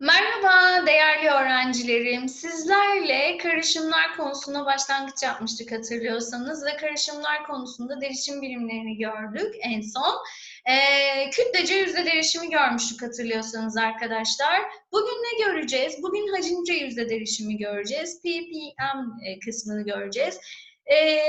Merhaba değerli öğrencilerim. Sizlerle karışımlar konusuna başlangıç yapmıştık hatırlıyorsanız ve karışımlar konusunda derişim birimlerini gördük en son. Ee, kütlece yüzde derişimi görmüştük hatırlıyorsanız arkadaşlar. Bugün ne göreceğiz? Bugün hacimce yüzde derişimi göreceğiz. ppm e, kısmını göreceğiz e,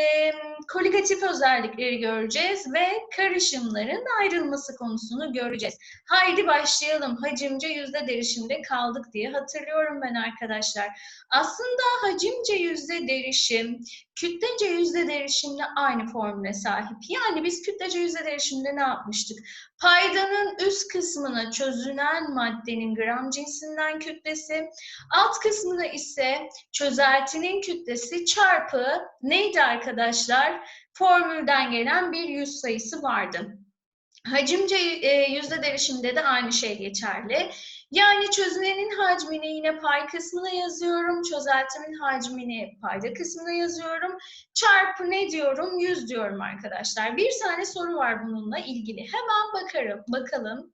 koligatif özellikleri göreceğiz ve karışımların ayrılması konusunu göreceğiz. Haydi başlayalım. Hacimce yüzde derişimde kaldık diye hatırlıyorum ben arkadaşlar. Aslında hacimce yüzde derişim, kütlece yüzde derişimle aynı formüle sahip. Yani biz kütlece yüzde derişimde ne yapmıştık? Paydanın üst kısmına çözünen maddenin gram cinsinden kütlesi, alt kısmına ise çözeltinin kütlesi çarpı neydi arkadaşlar? Formülden gelen bir yüz sayısı vardı. Hacimce e, yüzde derişimde de aynı şey geçerli. Yani çözünenin hacmini yine pay kısmına yazıyorum. Çözeltimin hacmini payda kısmına yazıyorum. Çarpı ne diyorum? 100 diyorum arkadaşlar. Bir tane soru var bununla ilgili. Hemen bakarım, bakalım.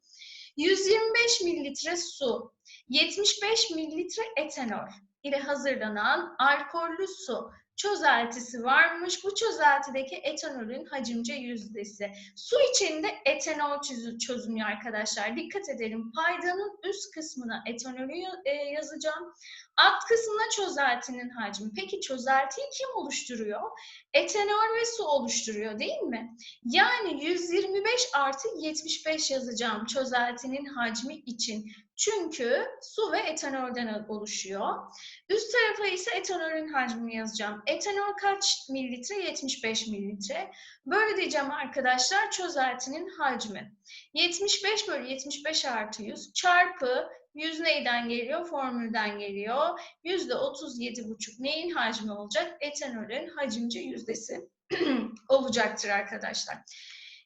125 mililitre su, 75 mililitre etanol ile hazırlanan alkollü su çözeltisi varmış. Bu çözeltideki etanolün hacimce yüzdesi. Su içinde etanol çözünüyor arkadaşlar. Dikkat edelim. Paydanın üst kısmına etanolü e, yazacağım. Alt kısmına çözeltinin hacmi. Peki çözeltiyi kim oluşturuyor? Etanol ve su oluşturuyor değil mi? Yani 125 artı 75 yazacağım çözeltinin hacmi için. Çünkü su ve etanolden oluşuyor. Üst tarafa ise etanolün hacmini yazacağım. Etanol kaç mililitre? 75 mililitre. Böyle diyeceğim arkadaşlar çözeltinin hacmi. 75 bölü 75 artı 100 çarpı 100 neyden geliyor? Formülden geliyor. %37,5 neyin hacmi olacak? Etanolün hacimce yüzdesi olacaktır arkadaşlar.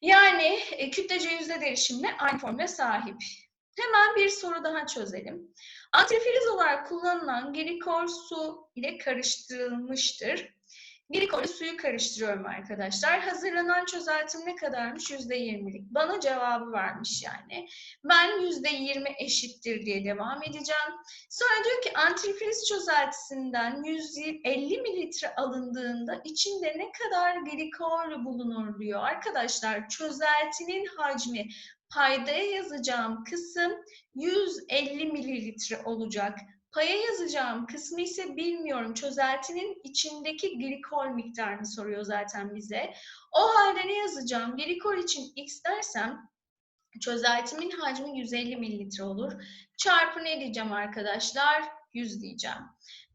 Yani e, kütlece yüzde değişimle aynı formüle sahip. Hemen bir soru daha çözelim. Antifriz olarak kullanılan glikol su ile karıştırılmıştır. Glikolle suyu karıştırıyorum arkadaşlar. Hazırlanan çözeltim ne kadarmış? %20'lik. Bana cevabı vermiş yani. Ben %20 eşittir diye devam edeceğim. Sonra diyor ki antifriz çözeltisinden 150 mililitre alındığında içinde ne kadar glikol bulunur diyor. Arkadaşlar çözeltinin hacmi paydaya yazacağım kısım 150 mililitre olacak. Paya yazacağım kısmı ise bilmiyorum. Çözeltinin içindeki glikol miktarını soruyor zaten bize. O halde ne yazacağım? Glikol için x dersem çözeltimin hacmi 150 mililitre olur. Çarpı ne diyeceğim arkadaşlar? 100 diyeceğim.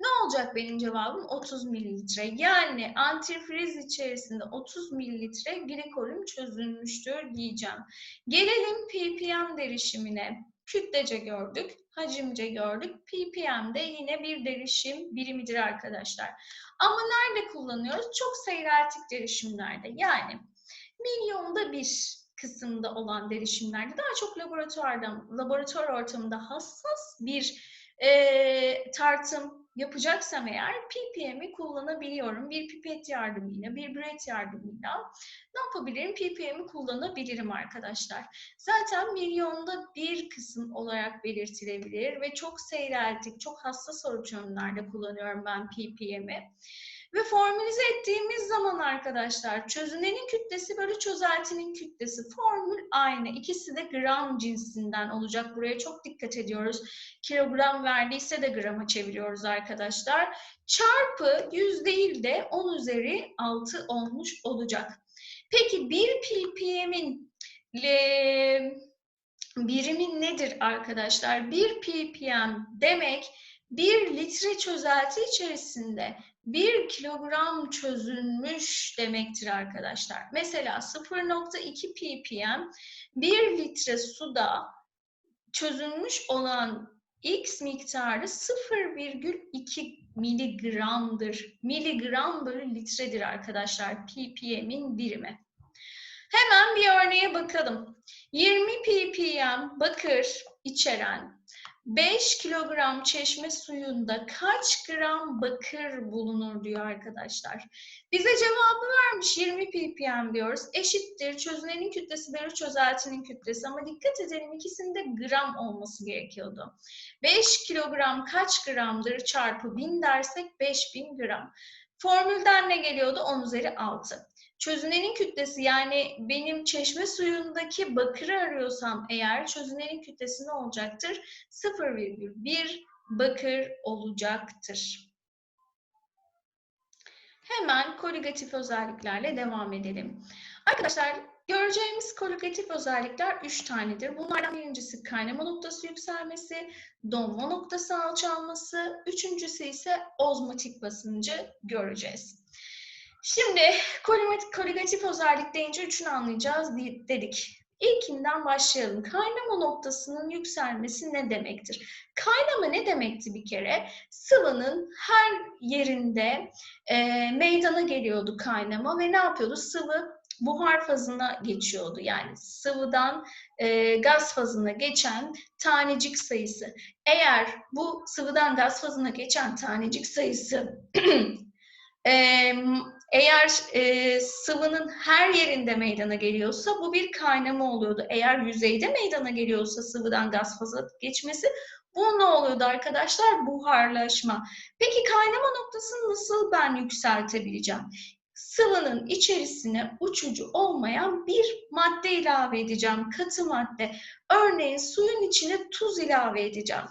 Ne olacak benim cevabım? 30 mililitre. Yani antifriz içerisinde 30 mililitre glikolüm çözülmüştür diyeceğim. Gelelim ppm derişimine. Kütlece gördük, hacimce gördük. ppm de yine bir derişim birimidir arkadaşlar. Ama nerede kullanıyoruz? Çok seyreltik derişimlerde. Yani milyonda bir kısımda olan derişimlerde daha çok laboratuvarda, laboratuvar ortamında hassas bir e, tartım yapacaksam eğer ppm'i kullanabiliyorum. Bir pipet yardımıyla, bir büret yardımıyla ne yapabilirim? ppm'i kullanabilirim arkadaşlar. Zaten milyonda bir kısım olarak belirtilebilir ve çok seyreltik, çok hassas ölçümlerde kullanıyorum ben ppm'i. Ve formülize ettiğimiz zaman arkadaşlar çözünenin kütlesi bölü çözeltinin kütlesi formül aynı. İkisi de gram cinsinden olacak. Buraya çok dikkat ediyoruz. Kilogram verdiyse de grama çeviriyoruz arkadaşlar. Çarpı 100 değil de 10 üzeri 6 olmuş olacak. Peki 1 ppm'in birimi nedir arkadaşlar? 1 ppm demek 1 litre çözelti içerisinde 1 kilogram çözülmüş demektir arkadaşlar. Mesela 0.2 ppm 1 litre suda çözülmüş olan X miktarı 0,2 miligramdır. Miligram bölü litredir arkadaşlar ppm'in birimi. Hemen bir örneğe bakalım. 20 ppm bakır içeren 5 kilogram çeşme suyunda kaç gram bakır bulunur diyor arkadaşlar. Bize cevabı vermiş 20 ppm diyoruz. Eşittir çözünenin kütlesi bölü çözeltinin kütlesi ama dikkat edelim ikisinde gram olması gerekiyordu. 5 kilogram kaç gramdır çarpı 1000 dersek 5000 gram. Formülden ne geliyordu? 10 üzeri 6. Çözünenin kütlesi yani benim çeşme suyundaki bakırı arıyorsam eğer çözünenin kütlesi ne olacaktır? 0,1 bakır olacaktır. Hemen koligatif özelliklerle devam edelim. Arkadaşlar göreceğimiz koligatif özellikler 3 tanedir. Bunlardan birincisi kaynama noktası yükselmesi, donma noktası alçalması, üçüncüsü ise ozmotik basıncı göreceğiz. Şimdi koligatif özellik deyince üçünü anlayacağız dedik. İlkinden başlayalım. Kaynama noktasının yükselmesi ne demektir? Kaynama ne demekti bir kere? Sıvının her yerinde e, meydana geliyordu kaynama ve ne yapıyordu? Sıvı buhar fazına geçiyordu. Yani sıvıdan e, gaz fazına geçen tanecik sayısı. Eğer bu sıvıdan gaz fazına geçen tanecik sayısı e, eğer e, sıvının her yerinde meydana geliyorsa bu bir kaynama oluyordu. Eğer yüzeyde meydana geliyorsa sıvıdan gaz fazla geçmesi bu ne oluyordu arkadaşlar? Buharlaşma. Peki kaynama noktasını nasıl ben yükseltebileceğim? Sıvının içerisine uçucu olmayan bir madde ilave edeceğim, katı madde. Örneğin suyun içine tuz ilave edeceğim.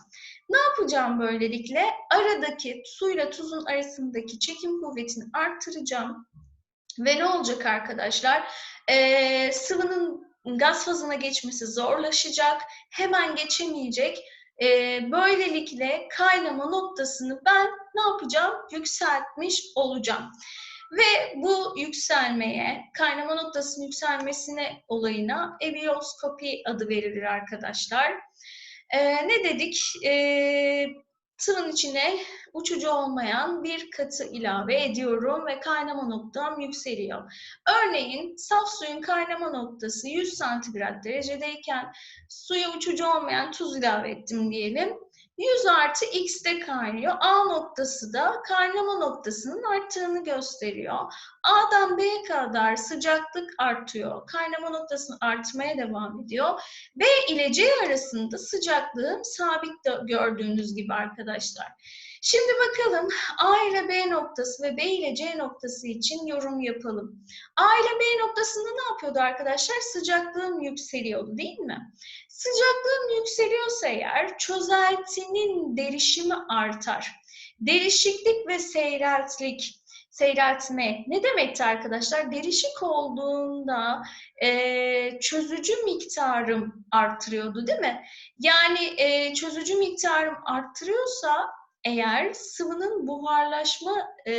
Ne yapacağım böylelikle? Aradaki suyla tuzun arasındaki çekim kuvvetini arttıracağım. Ve ne olacak arkadaşlar? Ee, sıvının gaz fazına geçmesi zorlaşacak. Hemen geçemeyecek. Ee, böylelikle kaynama noktasını ben ne yapacağım? Yükseltmiş olacağım. Ve bu yükselmeye, kaynama noktasının yükselmesine olayına ebioskopi adı verilir arkadaşlar. Ee, ne dedik? Ee, tığın içine uçucu olmayan bir katı ilave ediyorum ve kaynama noktam yükseliyor. Örneğin saf suyun kaynama noktası 100 santigrat derecedeyken suya uçucu olmayan tuz ilave ettim diyelim. 100 artı x'te kaynıyor. A noktası da kaynama noktasının arttığını gösteriyor. A'dan B'ye kadar sıcaklık artıyor. Kaynama noktasının artmaya devam ediyor. B ile C arasında sıcaklığım sabit de gördüğünüz gibi arkadaşlar. Şimdi bakalım A ile B noktası ve B ile C noktası için yorum yapalım. A ile B noktasında ne yapıyordu arkadaşlar? Sıcaklığım yükseliyordu değil mi? Sıcaklığım yükseliyorsa eğer çözeltinin derişimi artar. Derişiklik ve seyreltlik seyreltme ne demekti arkadaşlar? Derişik olduğunda e, çözücü miktarım artırıyordu değil mi? Yani e, çözücü miktarım arttırıyorsa eğer sıvının buharlaşma e,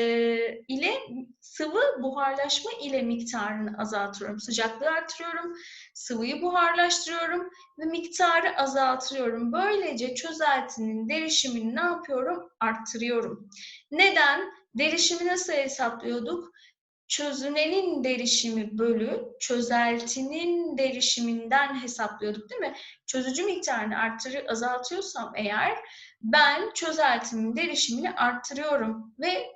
ile sıvı buharlaşma ile miktarını azaltıyorum. Sıcaklığı artırıyorum, sıvıyı buharlaştırıyorum ve miktarı azaltıyorum. Böylece çözeltinin derişimini ne yapıyorum? Arttırıyorum. Neden? Derişimi nasıl hesaplıyorduk? çözünenin derişimi bölü çözeltinin derişiminden hesaplıyorduk değil mi? Çözücü miktarını arttırı azaltıyorsam eğer ben çözeltimin derişimini arttırıyorum ve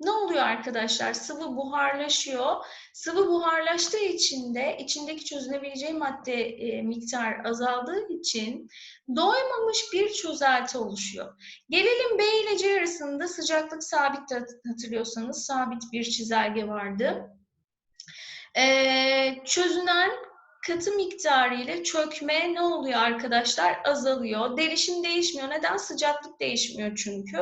ne oluyor arkadaşlar? Sıvı buharlaşıyor. Sıvı buharlaştığı için de içindeki çözünebileceği madde e, miktar azaldığı için doymamış bir çözelti oluşuyor. Gelelim B ile C arasında sıcaklık sabit hatırlıyorsanız sabit bir çizelge vardı. E, çözünen katı miktarı ile çökme ne oluyor arkadaşlar? Azalıyor. Derişim değişmiyor. Neden? Sıcaklık değişmiyor çünkü.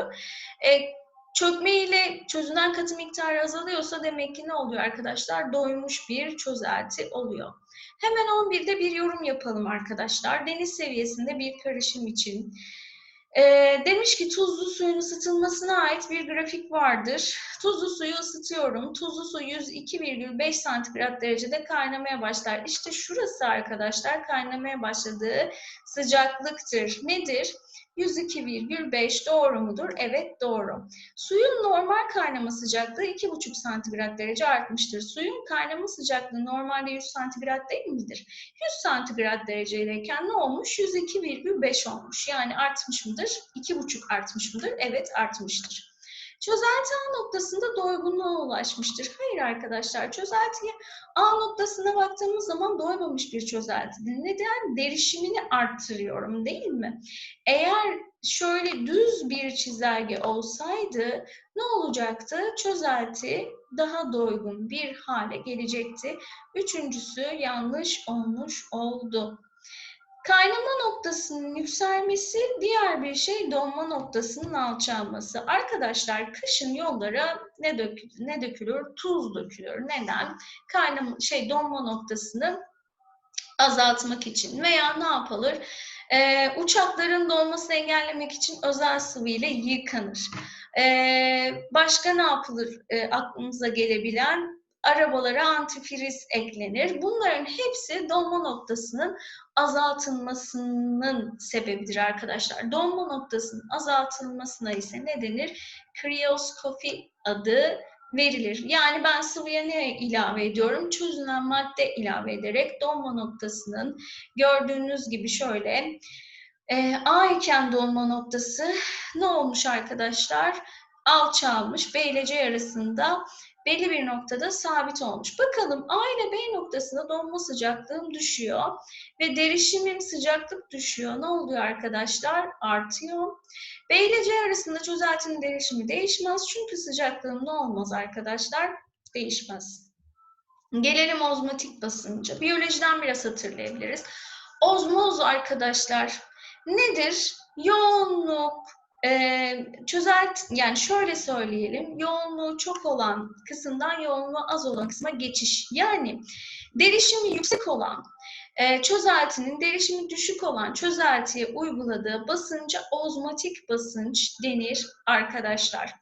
E, Çökme ile çözünen katı miktarı azalıyorsa demek ki ne oluyor arkadaşlar? Doymuş bir çözelti oluyor. Hemen 11'de bir yorum yapalım arkadaşlar. Deniz seviyesinde bir karışım için. E, demiş ki tuzlu suyun ısıtılmasına ait bir grafik vardır. Tuzlu suyu ısıtıyorum. Tuzlu su 102,5 santigrat derecede kaynamaya başlar. İşte şurası arkadaşlar kaynamaya başladığı sıcaklıktır. Nedir? 102,5 doğru mudur? Evet doğru. Suyun normal kaynama sıcaklığı 2,5 santigrat derece artmıştır. Suyun kaynama sıcaklığı normalde 100 santigrat değil midir? 100 santigrat derecedeyken ne olmuş? 102,5 olmuş. Yani artmış mıdır? 2,5 artmış mıdır? Evet artmıştır. Çözelti A noktasında doygunluğa ulaşmıştır. Hayır arkadaşlar, çözeltiye A noktasına baktığımız zaman doymamış bir çözeltidir. Neden? Derişimini arttırıyorum değil mi? Eğer şöyle düz bir çizelge olsaydı ne olacaktı? Çözelti daha doygun bir hale gelecekti. Üçüncüsü yanlış olmuş oldu. Kaynama noktasının yükselmesi diğer bir şey donma noktasının alçalması. Arkadaşlar kışın yollara ne dökülür? Ne dökülür? Tuz dökülür. Neden? Kaynama şey donma noktasını azaltmak için veya ne yapılır? Ee, uçakların donmasını engellemek için özel sıvı ile yıkanır. Ee, başka ne yapılır e, aklımıza gelebilen? Arabalara antifriz eklenir. Bunların hepsi donma noktasının azaltılmasının sebebidir arkadaşlar. Donma noktasının azaltılmasına ise ne denir? Kriyoskopi adı verilir. Yani ben sıvıya ne ilave ediyorum? Çözünen madde ilave ederek donma noktasının gördüğünüz gibi şöyle e, A iken donma noktası ne olmuş arkadaşlar? Alçalmış. B ile C arasında belli bir noktada sabit olmuş. Bakalım A ile B noktasında donma sıcaklığım düşüyor ve derişimim sıcaklık düşüyor. Ne oluyor arkadaşlar? Artıyor. B ile C arasında çözeltinin derişimi değişmez. Çünkü sıcaklığım ne olmaz arkadaşlar? Değişmez. Gelelim ozmotik basınca. Biyolojiden biraz hatırlayabiliriz. Ozmoz arkadaşlar nedir? Yoğunluk, ee, çözelt yani şöyle söyleyelim yoğunluğu çok olan kısımdan yoğunluğu az olan kısma geçiş yani derişimi yüksek olan e, çözeltinin derişimi düşük olan çözeltiye uyguladığı basınca ozmotik basınç denir arkadaşlar.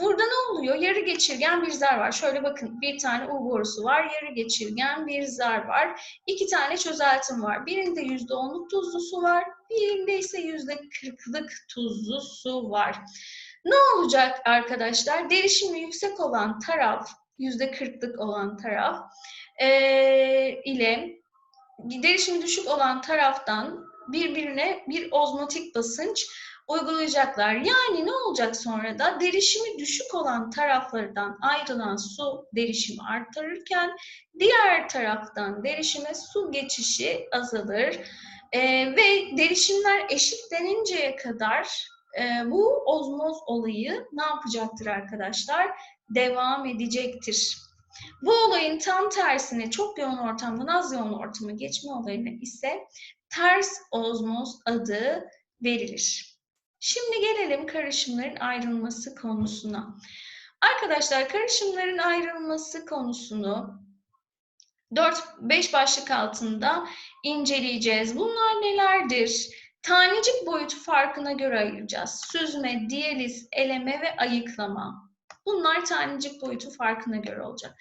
Burada ne oluyor? Yarı geçirgen bir zar var. Şöyle bakın bir tane U borusu var. Yarı geçirgen bir zar var. İki tane çözeltim var. Birinde %10'luk tuzlu su var. Birinde ise %40'lık tuzlu su var. Ne olacak arkadaşlar? Derişimi yüksek olan taraf, %40'lık olan taraf e, ile derişimi düşük olan taraftan birbirine bir ozmotik basınç uygulayacaklar. Yani ne olacak sonra da derişimi düşük olan taraflardan ayrılan su derişimi arttırırken diğer taraftan derişime su geçişi azalır. Ee, ve derişimler eşitleninceye kadar e, bu ozmoz olayı ne yapacaktır arkadaşlar? Devam edecektir. Bu olayın tam tersine çok yoğun ortamdan az yoğun ortama geçme olayına ise ters ozmoz adı verilir. Şimdi gelelim karışımların ayrılması konusuna. Arkadaşlar karışımların ayrılması konusunu 4-5 başlık altında inceleyeceğiz. Bunlar nelerdir? Tanecik boyutu farkına göre ayıracağız. Süzme, diyaliz, eleme ve ayıklama. Bunlar tanecik boyutu farkına göre olacak.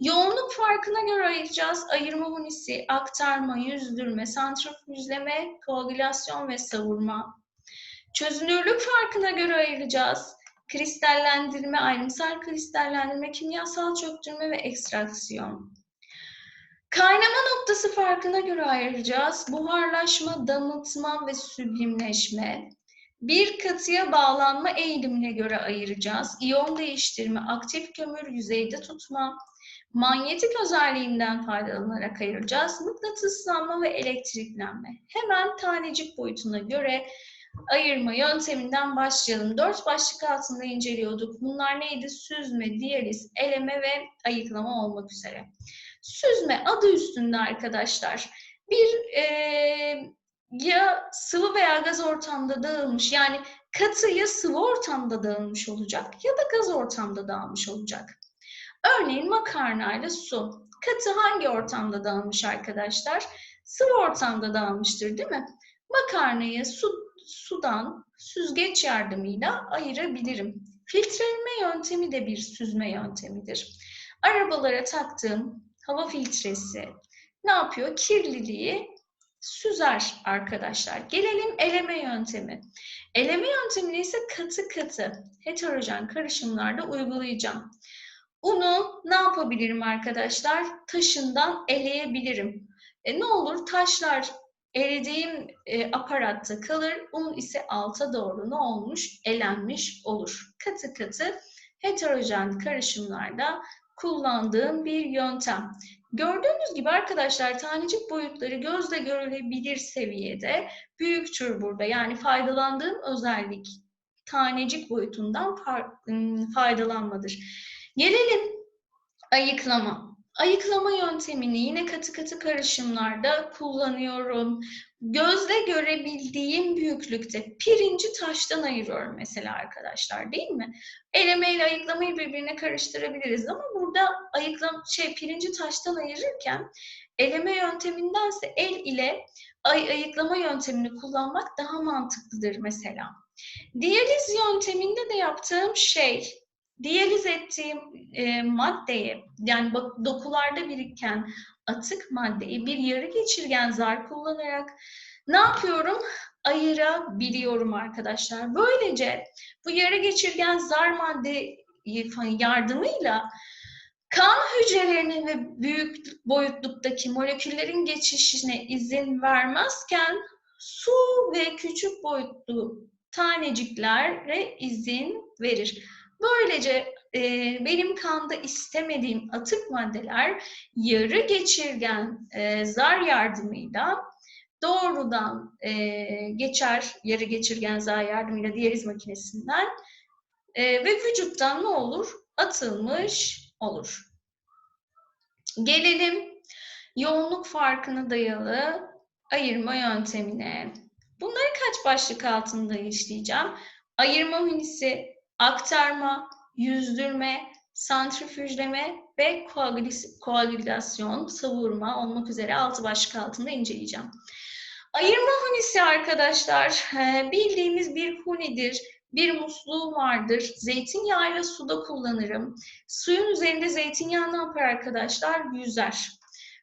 Yoğunluk farkına göre ayıracağız. Ayırma unisi, aktarma, yüzdürme, santrifüzleme, koagülasyon ve savurma. Çözünürlük farkına göre ayıracağız. Kristallendirme, ayrımsal kristallendirme, kimyasal çöktürme ve ekstraksiyon. Kaynama noktası farkına göre ayıracağız. Buharlaşma, damıtma ve süblimleşme. Bir katıya bağlanma eğilimine göre ayıracağız. İyon değiştirme, aktif kömür yüzeyde tutma, manyetik özelliğinden faydalanarak ayıracağız. Mıknatıslanma ve elektriklenme. Hemen tanecik boyutuna göre ayırma yönteminden başlayalım. Dört başlık altında inceliyorduk. Bunlar neydi? Süzme, diyaliz, eleme ve ayıklama olmak üzere. Süzme adı üstünde arkadaşlar. Bir e, ya sıvı veya gaz ortamda dağılmış yani katı ya sıvı ortamda dağılmış olacak ya da gaz ortamda dağılmış olacak. Örneğin makarna ile su. Katı hangi ortamda dağılmış arkadaşlar? Sıvı ortamda dağılmıştır değil mi? Makarnayı su sudan süzgeç yardımıyla ayırabilirim. Filtreleme yöntemi de bir süzme yöntemidir. Arabalara taktığım hava filtresi ne yapıyor? Kirliliği süzer arkadaşlar. Gelelim eleme yöntemi. Eleme yöntemini ise katı katı heterojen karışımlarda uygulayacağım. Unu ne yapabilirim arkadaşlar? Taşından eleyebilirim. E, ne olur taşlar erediğim e, aparatta kalır. Un ise alta doğru ne olmuş? Elenmiş olur. Katı katı heterojen karışımlarda kullandığım bir yöntem. Gördüğünüz gibi arkadaşlar tanecik boyutları gözle görülebilir seviyede büyüktür burada. Yani faydalandığım özellik tanecik boyutundan faydalanmadır. Gelelim ayıklama. Ayıklama yöntemini yine katı katı karışımlarda kullanıyorum. Gözle görebildiğim büyüklükte pirinci taştan ayırıyorum mesela arkadaşlar değil mi? Eleme ile ayıklamayı birbirine karıştırabiliriz ama burada ayıklam şey pirinci taştan ayırırken eleme yöntemindense el ile ay ayıklama yöntemini kullanmak daha mantıklıdır mesela. Diyaliz yönteminde de yaptığım şey diyaliz ettiğim e, maddeyi yani dokularda biriken atık maddeyi bir yarı geçirgen zar kullanarak ne yapıyorum? Ayırabiliyorum arkadaşlar. Böylece bu yarı geçirgen zar madde yardımıyla kan hücrelerinin ve büyük boyutluktaki moleküllerin geçişine izin vermezken su ve küçük boyutlu taneciklere izin verir. Böylece e, benim kanda istemediğim atık maddeler yarı geçirgen e, zar yardımıyla doğrudan e, geçer, yarı geçirgen zar yardımıyla diyaliz makinesinden e, ve vücuttan ne olur? Atılmış olur. Gelelim yoğunluk farkına dayalı ayırma yöntemine. Bunları kaç başlık altında işleyeceğim? Ayırma hünisi, aktarma, yüzdürme, santrifüjleme ve koagülasyon, savurma olmak üzere altı başlık altında inceleyeceğim. Ayırma hunisi arkadaşlar e, bildiğimiz bir hunidir. Bir musluğu vardır. Zeytinyağıyla suda kullanırım. Suyun üzerinde zeytinyağı ne yapar arkadaşlar? Yüzer.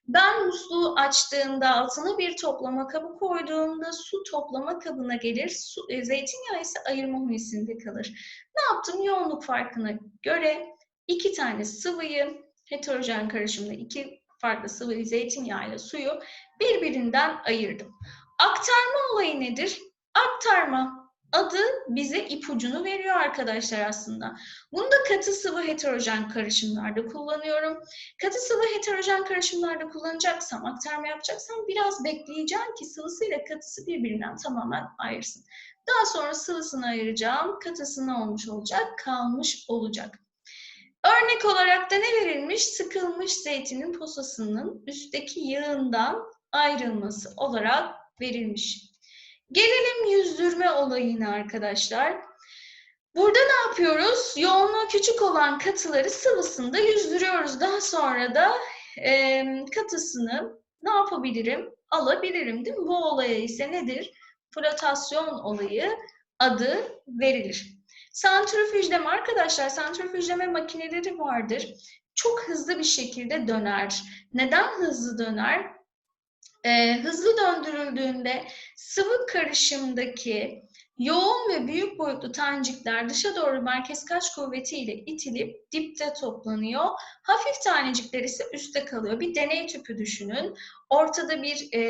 Ben musluğu açtığımda altına bir toplama kabı koyduğumda su toplama kabına gelir. Su, e, zeytinyağı ise ayırma hunisinde kalır. Ne yaptım? Yoğunluk farkına göre iki tane sıvıyı heterojen karışımda iki farklı sıvıyı zeytinyağı ile suyu birbirinden ayırdım. Aktarma olayı nedir? Aktarma adı bize ipucunu veriyor arkadaşlar aslında. Bunu da katı sıvı heterojen karışımlarda kullanıyorum. Katı sıvı heterojen karışımlarda kullanacaksam, aktarma yapacaksam biraz bekleyeceğim ki sıvısıyla katısı birbirinden tamamen ayırsın. Daha sonra sıvısını ayıracağım, katısı ne olmuş olacak? Kalmış olacak. Örnek olarak da ne verilmiş? Sıkılmış zeytinin posasının üstteki yağından ayrılması olarak verilmiş. Gelelim yüzdürme olayına arkadaşlar. Burada ne yapıyoruz? Yoğunluğu küçük olan katıları sıvısında yüzdürüyoruz. Daha sonra da e, katısını ne yapabilirim? Alabilirim değil mi? Bu olaya ise nedir? Flotasyon olayı adı verilir. Santrifüjleme arkadaşlar, santrifüjleme makineleri vardır. Çok hızlı bir şekilde döner. Neden hızlı döner? Ee, hızlı döndürüldüğünde sıvı karışımdaki yoğun ve büyük boyutlu tanecikler dışa doğru merkez kaç kuvvetiyle itilip dipte toplanıyor. Hafif tanecikler ise üstte kalıyor. Bir deney tüpü düşünün. Ortada bir e,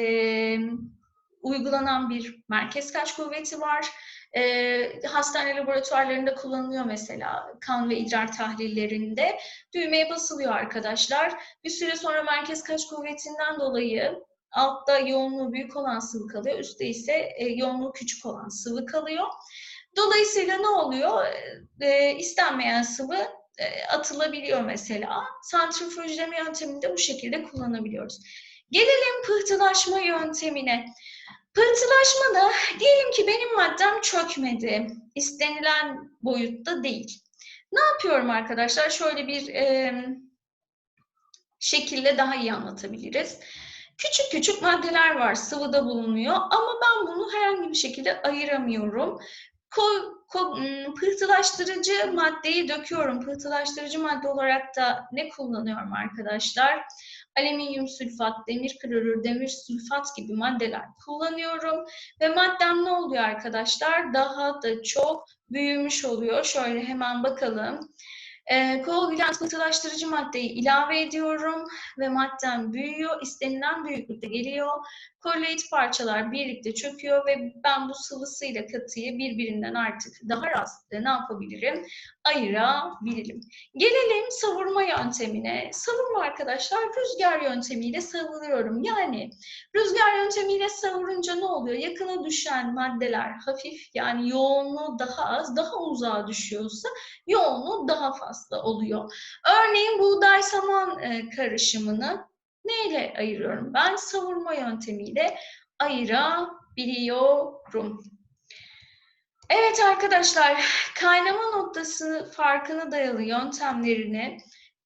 uygulanan bir merkez kaç kuvveti var. E, hastane laboratuvarlarında kullanılıyor mesela kan ve idrar tahlillerinde. Düğmeye basılıyor arkadaşlar. Bir süre sonra merkez kaç kuvvetinden dolayı Altta yoğunluğu büyük olan sıvı kalıyor. Üstte ise e, yoğunluğu küçük olan sıvı kalıyor. Dolayısıyla ne oluyor? E, istenmeyen sıvı e, atılabiliyor mesela. Santrifüjleme yönteminde bu şekilde kullanabiliyoruz. Gelelim pıhtılaşma yöntemine. Pıhtılaşma da diyelim ki benim maddem çökmedi. İstenilen boyutta değil. Ne yapıyorum arkadaşlar? Şöyle bir e, şekilde daha iyi anlatabiliriz. Küçük küçük maddeler var sıvıda bulunuyor ama ben bunu herhangi bir şekilde ayıramıyorum. Ko, ko, pıhtılaştırıcı maddeyi döküyorum. Pıhtılaştırıcı madde olarak da ne kullanıyorum arkadaşlar? alüminyum sülfat, demir klorür, demir sülfat gibi maddeler kullanıyorum. Ve maddem ne oluyor arkadaşlar? Daha da çok büyümüş oluyor. Şöyle hemen bakalım. E, koagülant pıhtılaştırıcı maddeyi ilave ediyorum ve maddem büyüyor. istenilen büyüklükte geliyor. Korelate parçalar birlikte çöküyor ve ben bu sıvısıyla katıyı birbirinden artık daha rahat ne yapabilirim? Ayırabilirim. Gelelim savurma yöntemine. Savurma arkadaşlar rüzgar yöntemiyle savuruyorum. Yani rüzgar yöntemiyle savurunca ne oluyor? Yakına düşen maddeler hafif yani yoğunluğu daha az, daha uzağa düşüyorsa yoğunluğu daha fazla oluyor. Örneğin buğday saman e, karışımını neyle ayırıyorum? Ben savurma yöntemiyle ayırabiliyorum. Evet arkadaşlar, kaynama noktası farkına dayalı yöntemlerini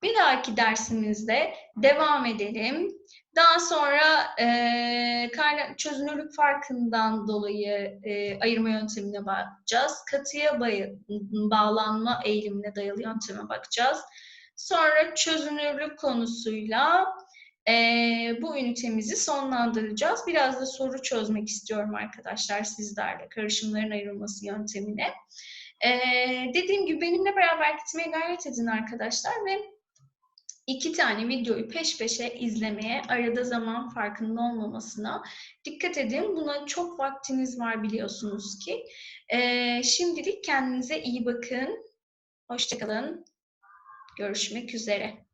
bir dahaki dersimizde devam edelim. Daha sonra e, kayna çözünürlük farkından dolayı e, ayırma yöntemine bakacağız. Katıya bağlanma eğilimine dayalı yönteme bakacağız. Sonra çözünürlük konusuyla e, bu ünitemizi sonlandıracağız. Biraz da soru çözmek istiyorum arkadaşlar sizlerle karışımların ayrılması yöntemine. E, dediğim gibi benimle beraber gitmeye gayret edin arkadaşlar ve iki tane videoyu peş peşe izlemeye, arada zaman farkında olmamasına dikkat edin. Buna çok vaktiniz var biliyorsunuz ki. E, şimdilik kendinize iyi bakın. Hoşçakalın. Görüşmek üzere.